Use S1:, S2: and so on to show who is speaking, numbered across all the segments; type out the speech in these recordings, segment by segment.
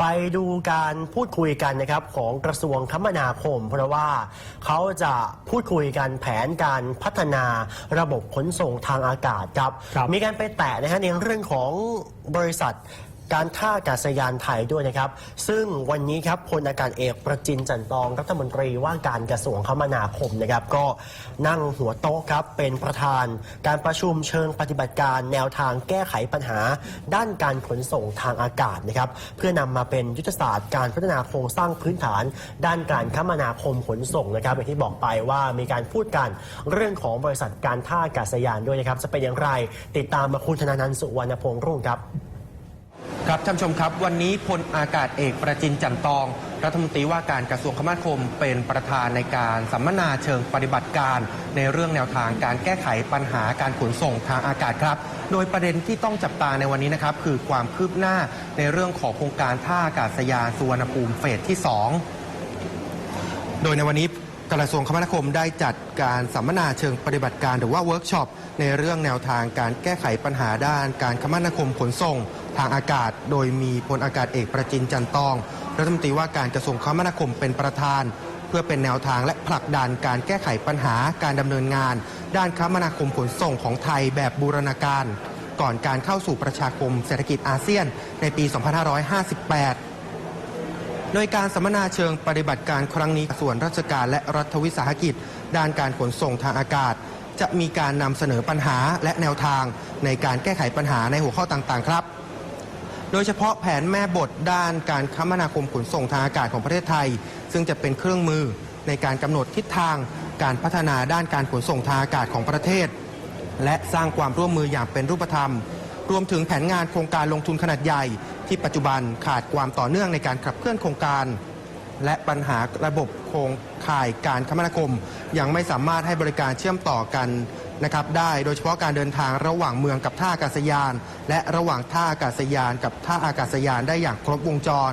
S1: ไปดูการพูดคุยกันนะครับของกระทรวงคมนาคม เพราะว่าเขาจะพูดคุยกันแผนการพัฒนาระบบขนส่งทางอากาศครับ
S2: ครับ
S1: มีการไปแตะนะฮะในเรื่องของบริษัท การท่าอากาศยานไทยด้วยนะครับ ซึ่งวันนี้ครับพลอากาศเอกประจินจันตองรัฐมนตรีว่าการกระทรวงคมนาคมนะครับ ก็นั่งหัวโต๊ะครับเป็นประธาน การประชุมเชิงปฏิบัติการแนวทางแก้ไขปัญหา ด้านการขนส่งทางอากาศนะครับ เพื่อนำมาเป็นยุทธศาสตร์การพัฒนาโครงสร้างพื้นฐาน ด้านการคมนาคมขนส่งนะครับอย่างที่บอกไปว่ามีการพูดกันเรื่องของบริษัทการท่าอากาศยานด้วยนะครับจะเป็นอย่างไร ติดตามมาคุณธนานันสุวรรณพงษ์รุ่งครับ
S3: ครับท่านผู้ชมครับ วันนี้พลอากาศเอกประจินจันตอง รัฐมนตรีว่าการกระทรวงคมนาคมเป็นประธานในการสัมมนาเชิงปฏิบัติการ ในเรื่องแนวทางการแก้ไขปัญหาการขนส่งทางอากาศครับ โดยประเด็นที่ต้องจับตาในวันนี้นะครับคือความคืบหน้าในเรื่องของโครงการท่าอากาศยานสุวรรณภูมิเฟสที่ 2 โดยในวันนี้กระทรวงคมนาคมได้จัดการสัมมนาเชิงปฏิบัติการหรือว่าเวิร์กช็อปในเรื่องแนวทางการแก้ไขปัญหาด้านการคมนาคมขนส่ง ทางอากาศ โดยมีพลอากาศเอกประจินจันตอง รัฐมนตรีว่าการกระทรวงคมนาคมเป็นประธาน เพื่อเป็นแนวทางและผลักดันการแก้ไขปัญหาการดำเนินงาน ด้านคมนาคมขนส่งของไทยแบบบูรณาการ ก่อนการเข้าสู่ประชาคมเศรษฐกิจอาเซียนในปี 2558โดยการสัมมนาเชิงปฏิบัติการครั้งนี้ส่วนราชการและรัฐวิสาหกิจ ด้านการขนส่งทางอากาศ จะมีการนำเสนอปัญหาและแนวทางในการแก้ไขปัญหาในหัวข้อต่างๆ ครับ โดยเฉพาะแผนแม่บทด้านการคมนาคมขนส่งทางอากาศของประเทศไทย ซึ่งจะเป็นเครื่องมือในการกำหนดทิศทางการพัฒนาด้านการขนส่งทางอากาศของประเทศ และสร้างความร่วมมืออย่างเป็นรูปธรรม รวมถึงแผนงานโครงการลงทุนขนาดใหญ่ ที่ปัจจุบันขาดความต่อเนื่องในการขับเคลื่อนโครงการ และปัญหาระบบโครงข่ายการคมนาคม ยังไม่สามารถให้บริการเชื่อมต่อกัน นะครับได้โดยเฉพาะการเดินทางระหว่างเมืองกับท่าอากาศยาน และระหว่างท่าอากาศยานกับท่าอากาศยานได้อย่างครบวงจร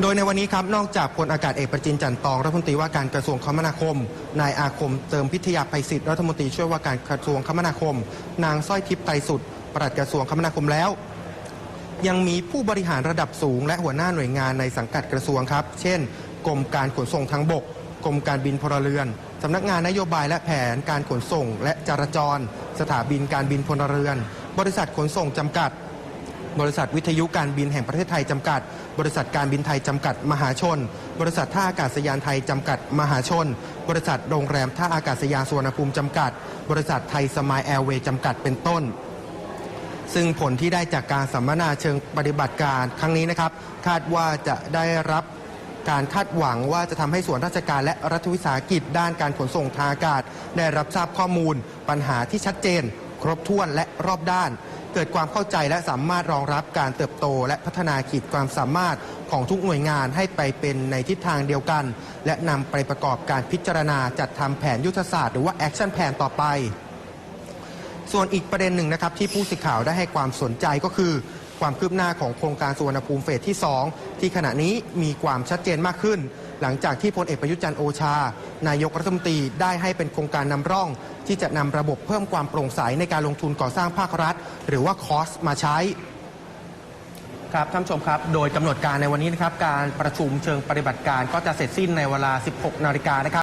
S3: โดยในวันนี้ครับนอกจากพลอากาศเอกประจินจันทร์ตองรัฐมนตรีว่าการกระทรวงคมนาคม นายอาคมเติมพิทยาภัยศิษย์รัฐมนตรีช่วยว่าการกระทรวงคมนาคม นางสร้อยทิพย์ไตรสุดปลัดกระทรวงคมนาคมแล้วยังมีผู้บริหารระดับสูงและหัวหน้าหน่วยงานในสังกัดกระทรวงครับ เช่น กรมการขนส่งทางบก กรมการบินพลเรือนสำนักงานนโยบายและแผนการขนส่ง และจราจร สถาบินการบินพลเรือน บริษัทขนส่งจำกัด บริษัทวิทยุการบินแห่งประเทศไทยจำกัด บริษัทการบินไทยจำกัด มหาชน บริษัทท่าอากาศยานไทยจำกัด มหาชน บริษัทโรงแรมท่าอากาศยานสุวรรณภูมิจำกัด บริษัทไทยสมายแอร์เวย์จำกัดเป็นต้นซึ่งผลที่ได้จากการสัมมนาเชิงปฏิบัติการครั้งนี้นะครับ คาดว่าจะได้รับ การคาดหวังว่าจะทำให้ส่วนราชการและรัฐวิสาหกิจด้านการขนส่งทางอากาศ ได้รับทราบข้อมูล ปัญหาที่ชัดเจน ครบถ้วนและรอบด้าน เกิดความเข้าใจและสามารถรองรับการเติบโต และพัฒนาขีดความสามารถของทุกหน่วยงานให้ไปเป็นในทิศทางเดียวกัน และนำไปประกอบการพิจารณาจัดทำแผนยุทธศาสตร์หรือว่าแอคชั่นแผนต่อไปส่วนอีกประเด็นหนึ่งนะครับที่ผู้สื่อข่าวได้ให้ความสนใจก็คือ ความคืบหน้าของโครงการสุวรรณภูมิเฟสที่ 2 ที่ขณะนี้มีความชัดเจนมากขึ้น หลังจากที่พลเอกประยุทธ์จันทร์โอชา นายกรัฐมนตรีได้ให้เป็นโครงการนำร่อง ที่จะนำระบบเพิ่มความโปร่งใสในการลงทุนก่อสร้างภาครัฐ หรือว่าคอสมาใช้ครับท่านผู้ชมครับ โดยกำหนดการในวันนี้นะครับ การประชุมเชิงปฏิบัติการก็จะเสร็จสิ้นในเวลา 16 นาฬิกานะครับ